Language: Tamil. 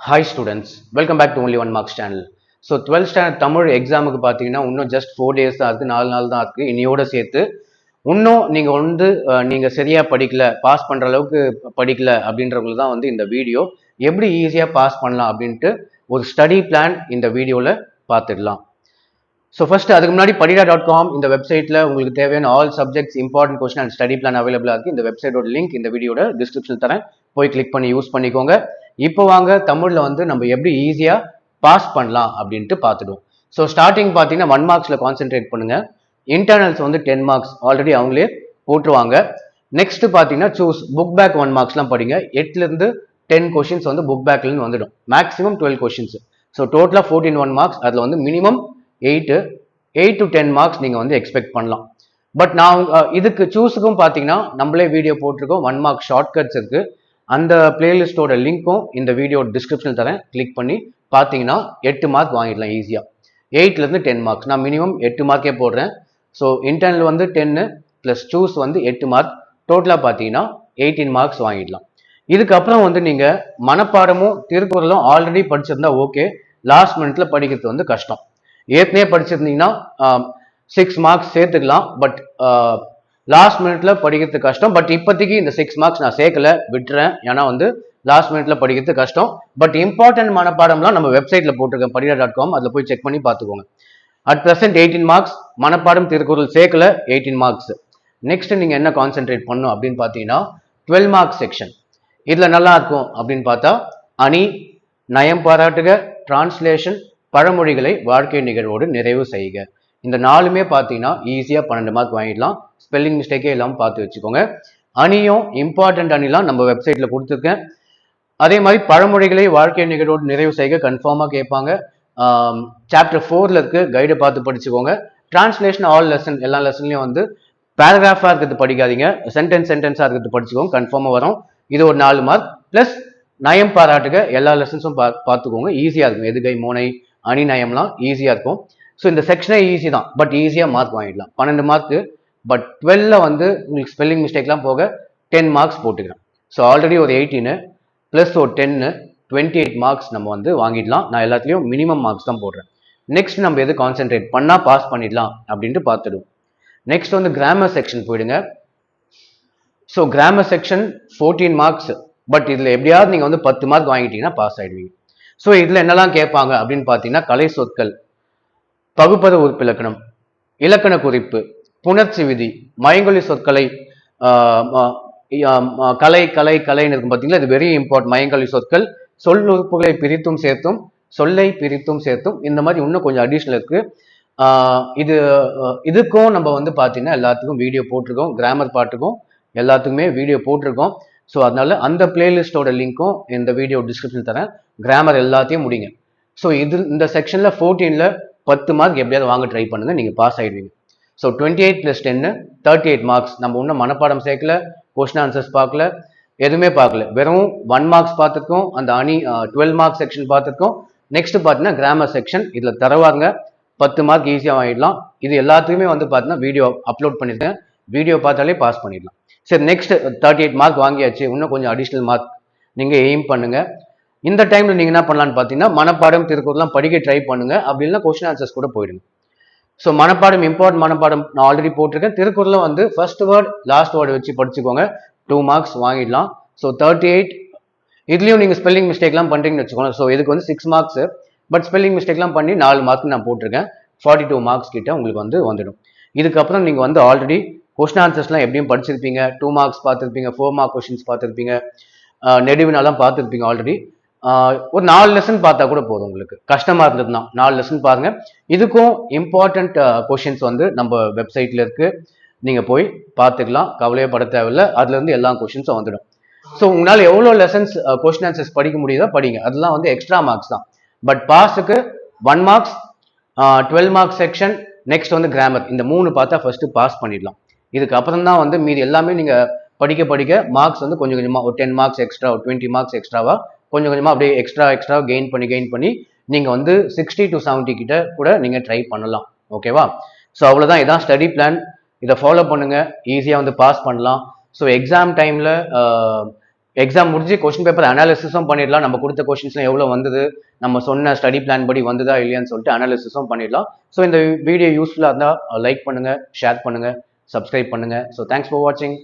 Hi students welcome back to only one marks channel so twelfth standard Tamil எக்ஸாமுக்கு பார்த்தீங்கன்னா இன்னும் ஜஸ்ட் ஃபோர் டேஸ் தான் இருக்குது நாலு நாள் தான் இருக்குது இனியோட சேர்த்து இன்னும் நீங்கள் வந்து நீங்கள் சரியாக படிக்கல பாஸ் பண்ணுற அளவுக்கு படிக்கல அப்படின்றவங்களுக்கு தான் வந்து இந்த வீடியோ எப்படி ஈஸியாக பாஸ் பண்ணலாம் அப்படின்ட்டு ஒரு ஸ்டடி பிளான் இந்த வீடியோவில் பார்த்துடலாம். ஸோ ஃபர்ஸ்ட் அதுக்கு முன்னாடி படிடா டாட் காம் இந்த வெப்சைட்டில் உங்களுக்கு தேவையான all subjects important question and study plan அவைலபிளாக இருக்குது இந்த வெப்சைட்டோட லிங்க் இந்த வீடியோட டிஸ்கிரிப்ஷன் தரேன். போய் கிளிக் பண்ணி யூஸ் பண்ணிக்கோங்க. இப்போ வாங்க தமிழில் வந்து நம்ம எப்படி ஈஸியாக பாஸ் பண்ணலாம் அப்படின்ட்டு பார்த்துடுவோம். ஸோ ஸ்டார்டிங் பார்த்தீங்கன்னா ஒன் மார்க்ஸில் கான்சென்ட்ரேட் பண்ணுங்கள் இன்டர்னல்ஸ் வந்து டென் மார்க்ஸ் ஆல்ரெடி அவங்களே போட்டுருவாங்க. நெக்ஸ்ட் பார்த்தீங்கன்னா சூஸ் புக் பேக் ஒன் மார்க்ஸ்லாம் படிங்க. எட்டுலேருந்து டென் கொஷின்ஸ் வந்து புக் பேக்லேருந்து வந்துடும். மேக்ஸிமம் டுவெல் கொஷின்ஸ் ஸோ டோட்டலாக ஃபோர்டீன் ஒன் மார்க்ஸ் அதில் வந்து minimum eight eight to ten marks நீங்கள் வந்து எக்ஸ்பெக்ட் பண்ணலாம். பட் நான் இதுக்கு சூஸுக்கும் பார்த்தீங்கன்னா நம்மளே வீடியோ போட்டிருக்கோம். ஒன் மார்க் ஷார்ட்கட்ஸ் இருக்கு. அந்த பிளேலிஸ்ட்டோட லிங்க்கும் இந்த வீடியோ டிஸ்கிரிப்ஷனில் தரேன். கிளிக் பண்ணி பார்த்தீங்கன்னா எட்டு மார்க் வாங்கிடலாம் ஈஸியாக எயிட்லேருந்து டென் மார்க்ஸ் நான் மினிமம் எட்டு மார்க்கே போடுறேன். ஸோ இன்டர்னல் வந்து டென்னு ப்ளஸ் சூஸ் வந்து எட்டு மார்க் டோட்டலாக பார்த்தீங்கன்னா எயிட்டீன் மார்க்ஸ் வாங்கிடலாம். இதுக்கப்புறம் வந்து நீங்கள் மனப்பாடமும் திருக்குறளும் ஆல்ரெடி படிச்சிருந்தா ஓகே லாஸ்ட் மினிட்ல படிக்கிறது வந்து கஷ்டம். ஏற்கனவே படிச்சிருந்தீங்கன்னா சிக்ஸ் மார்க்ஸ் சேர்த்துக்கலாம். பட் லாஸ்ட் மினிட்ல படிக்கிறது கஷ்டம். பட் இப்போதைக்கு இந்த சிக்ஸ் மார்க்ஸ் நான் சேர்க்கல விட்டுறேன். ஏன்னா வந்து லாஸ்ட் மினிட்ல படிக்கிறது கஷ்டம். பட் இம்பார்ட்டன்ட் மனப்பாடம்லாம் நம்ம வெப்சைட்ல போட்டிருக்கேன் படிடா டாட் காம் அதில் போய் செக் பண்ணி பார்த்துக்கோங்க. அட் ப்ரெசென்ட் எயிட்டீன் மார்க்ஸ் மனப்பாடம் திருக்குறள் சேர்க்கல எயிட்டீன் மார்க்ஸ் நெக்ஸ்ட் நீங்க என்ன கான்சென்ட்ரேட் பண்ணும் அப்படின்னு பார்த்தீங்கன்னா டுவெல் மார்க்ஸ் செக்ஷன் இதில் நல்லா இருக்கும் அப்படின்னு பார்த்தா அணி நயம் பாராட்டுக டிரான்ஸ்லேஷன் பழமொழிகளை வாழ்க்கை நிகழ்வோடு நிறைவு செய்க. இந்த நாலுமே பார்த்தீங்கன்னா ஈஸியாக பன்னெண்டு மார்க் வாங்கிடலாம். ஸ்பெல்லிங் மிஸ்டேக்கே இல்லாமல் பார்த்து வச்சுக்கோங்க. அணியும் இம்பார்ட்டன்ட் அணிலாம் நம்ம வெப்சைட்டில் கொடுத்துருக்கேன். அதே மாதிரி பழமொழிகளை வாழ்க்கை நிகழ்வோடு நிறைவு செய்க கன்ஃபார்மாக கேட்பாங்க. சாப்டர் ஃபோரில் இருக்கு. கைடை பார்த்து படிச்சுக்கோங்க. டிரான்ஸ்லேஷன் ஆல் லெசன் எல்லா லெசன்லையும் வந்து பேராகிராஃபாக இருக்கிறது படிக்காதீங்க. சென்டென்ஸ் சென்டென்ஸாக இருக்கிறது படிச்சுக்கோங்க. கன்ஃபார்மாக வரும். இது ஒரு நாலு மார்க் ப்ளஸ் நயம் பாராட்டுக. எல்லா லெசன்ஸும் பா பார்த்துக்கோங்க. ஈஸியாக இருக்கும். எதுகை மோனை அணி நயம்லாம் ஈஸியாக இருக்கும். ஸோ இந்த செக்ஷனே ஈஸி தான். பட் ஈஸியாக மார்க் வாங்கிடலாம். பன்னெண்டு மார்க்கு பட் டுவெல்ல வந்து உங்களுக்கு ஸ்பெல்லிங் மிஸ்டேக்லாம் போக டென் மார்க்ஸ் போட்டுக்கிறேன். ஸோ ஆல்ரெடி ஒரு எயிட்டீனு ப்ளஸ் ஒரு டென்னு டுவெண்ட்டி எயிட் மார்க்ஸ் நம்ம வந்து வாங்கிடலாம். நான் எல்லாத்துலேயும் மினிமம் மார்க்ஸ் தான் போடுறேன். நெக்ஸ்ட் நம்ம எது கான்சென்ட்ரேட் பண்ணால் பாஸ் பண்ணிடலாம் அப்படின்ட்டு பார்த்துடுவோம். நெக்ஸ்ட் வந்து கிராமர் செக்ஷன் போயிடுங்க. So grammar section fourteen marks but இதில் எப்படியாவது நீங்கள் வந்து பத்து மார்க் வாங்கிட்டீங்கன்னா பாஸ் ஆகிடுவீங்க ஸோ இதில் என்னெல்லாம் கேட்பாங்க அப்படின்னு பார்த்தீங்கன்னா கலை சொற்கள். பகுப்பத உறுப்பிலக்கணம் இலக்கண குறிப்பு புணர்ச்சி விதி மயங்கொலி சொற்களை கலை கலை கலைன்னு இருக்கும் பார்த்தீங்களா? இது வெரி இம்பார்ட்டன்ட் மயங்கொலி சொற்கள் சொல் உறுப்புகளை பிரித்தும் சேர்த்தும் சொல்லை பிரித்தும் சேர்த்தும் இந்த மாதிரி இன்னும் கொஞ்சம் அடிஷ்னல் இருக்கு. இது இதுக்கும் நம்ம வந்து பார்த்தீங்கன்னா எல்லாத்துக்கும் வீடியோ போட்டிருக்கோம் கிராமர் பாட்டுக்கும் எல்லாத்துக்குமே வீடியோ போட்டிருக்கோம். ஸோ அதனால அந்த பிளேலிஸ்டோட லிங்க்கும் இந்த வீடியோ டிஸ்கிரிப்ஷன் தரேன். கிராமர் எல்லாத்தையும் முடிங்க. ஸோ இது இந்த செக்ஷனில் ஃபோர்டீனில் பத்து மார்க் எப்படியாவது வாங்க ட்ரை பண்ணுங்க நீங்கள் பாஸ் ஆகிடுவீங்க ஸோ டுவெண்ட்டி எயிட் ப்ளஸ் டென்னு தேர்ட்டி எயிட் மார்க்ஸ் நம்ம இன்னும் மனப்பாடம் சேர்க்கல கொஸ்டின் ஆன்சர்ஸ் பார்க்கல எதுவுமே பார்க்கல. வெறும் ஒன் மார்க்ஸ் பார்த்துருக்கோம் அந்த அணி டுவெல் மார்க் செக்ஷன் பார்த்துருக்கோம். நெக்ஸ்ட் பார்த்தீங்கன்னா கிராமர் செக்ஷன் இதில் தரவாங்க. பத்து மார்க் ஈஸியாக வாங்கிடலாம். இது எல்லாத்துக்குமே வந்து பார்த்தீங்கன்னா வீடியோ அப்லோட் பண்ணியிருக்கேன். வீடியோ பார்த்தாலே பாஸ் பண்ணிடலாம். சரி நெக்ஸ்ட் தேர்ட்டி எயிட் மார்க் வாங்கியாச்சு. இன்னும் கொஞ்சம் அடிஷ்னல் மார்க் நீங்கள் எய்ம் பண்ணுங்கள் இந்த டைமில் நீங்கள் என்ன பண்ணலான்னு பார்த்தீங்கன்னா மனப்பாடம் திருக்குறள்லாம் படிக்க ட்ரை பண்ணுங்க. அப்படி இல்லைன்னா கொஸ்டின் ஆன்சர்ஸ் கூட போயிடுங்க. ஸோ மனப்பாடம் இம்பார்ட் மனப்பாடம் நான் ஆல்ரெடி போட்டிருக்கேன். திருக்குறளில் வந்து ஃபர்ஸ்ட் வேர்ட் லாஸ்ட் வேர்டு வச்சு படிச்சுக்கோங்க. டூ மார்க்ஸ் வாங்கிடலாம். ஸோ தேர்ட்டி எயிட் இதுலேயும் நீங்கள் ஸ்பெல்லிங் மிஸ்டேக்லாம் பண்ணுறீங்கன்னு வச்சுக்கோங்க ஸோ இதுக்கு வந்து சிக்ஸ் மார்க்ஸ் பட் ஸ்பெல்லிங் மிஸ்டேக்லாம் பண்ணி நாலு மார்க் நான் போட்டிருக்கேன். ஃபார்ட்டி டூ மார்க்ஸ் கிட்ட உங்களுக்கு வந்து வந்துடும். இதுக்கப்புறம் நீங்கள் வந்து ஆல்ரெடி கொஸ்டின் ஆன்சர்ஸ்லாம் எப்படியும் படிச்சிருப்பீங்க. டூ மார்க்ஸ் பார்த்துருப்பீங்க. ஃபோர் மார்க் கொஷின்ஸ் பார்த்துருப்பீங்க. நெடுவினாலாம் பார்த்துருப்பீங்க ஆல்ரெடி ஒரு நாலு லெசன் பார்த்தா கூட போதும் உங்களுக்கு. கஷ்டமாக இருந்ததுன்னா நாலு லெசன் பாருங்க. இதுக்கும் இம்பார்ட்டண்ட் கொஷின்ஸ் வந்து நம்ம வெப்சைட்ல இருக்கு. நீங்கள் போய் பார்த்துக்கலாம். கவலையே பட தேவையில்ல. அதுலேருந்து எல்லா கொஷின்ஸும் வந்துடும். ஸோ உங்களால் எவ்வளோ லெசன்ஸ் கொஸ்டின் ஆன்சர்ஸ் படிக்க முடியுதோ படிங்க. அதெல்லாம் வந்து எக்ஸ்ட்ரா மார்க்ஸ் தான். பட் பாஸுக்கு one marks twelve marks section next வந்து கிராமர் இந்த மூணு பார்த்தா ஃபர்ஸ்ட் பாஸ் பண்ணிடலாம். இதுக்கு அப்புறம் தான் வந்து மீதி எல்லாமே நீங்கள் படிக்க படிக்க மார்க்ஸ் வந்து கொஞ்சம் கொஞ்சமாக ஒரு டென் மார்க்ஸ் எக்ஸ்ட்ரா ஒரு டுவெண்ட்டி மார்க்ஸ் எக்ஸ்ட்ராவாக கொஞ்சம் கொஞ்சமாக அப்படியே எக்ஸ்ட்ரா எக்ஸ்ட்ரா கெயின் பண்ணி கெயின் பண்ணி நீங்கள் வந்து சிக்ஸ்டி டு செவன்ட்டி கிட்ட கூட நீங்கள் ட்ரை பண்ணலாம். ஓகேவா ஸோ அவ்வளோதான் இதான் ஸ்டடி பிளான் இதை ஃபாலோ பண்ணுங்கள் ஈஸியாக வந்து பாஸ் பண்ணலாம். ஸோ எக்ஸாம் டைமில் எக்ஸாம் முடிஞ்சு கொஸ்டின் பேப்பர் அனாலிசிஸும் பண்ணிடலாம். நம்ம கொடுத்த கொஸ்டின்ஸ்லாம் எவ்வளோ வந்தது? நம்ம சொன்ன ஸ்டடி பிளான் படி வந்ததா இல்லையான்னு சொல்லிட்டு அனாலிசிஸும் பண்ணிடலாம். ஸோ இந்த வீடியோ யூஸ்ஃபுல்லாக இருந்தால் லைக் பண்ணுங்கள் ஷேர் பண்ணுங்கள் சப்ஸ்கிரைப் பண்ணுங்கள் ஸோ தேங்க்ஸ் ஃபார் வாட்சிங்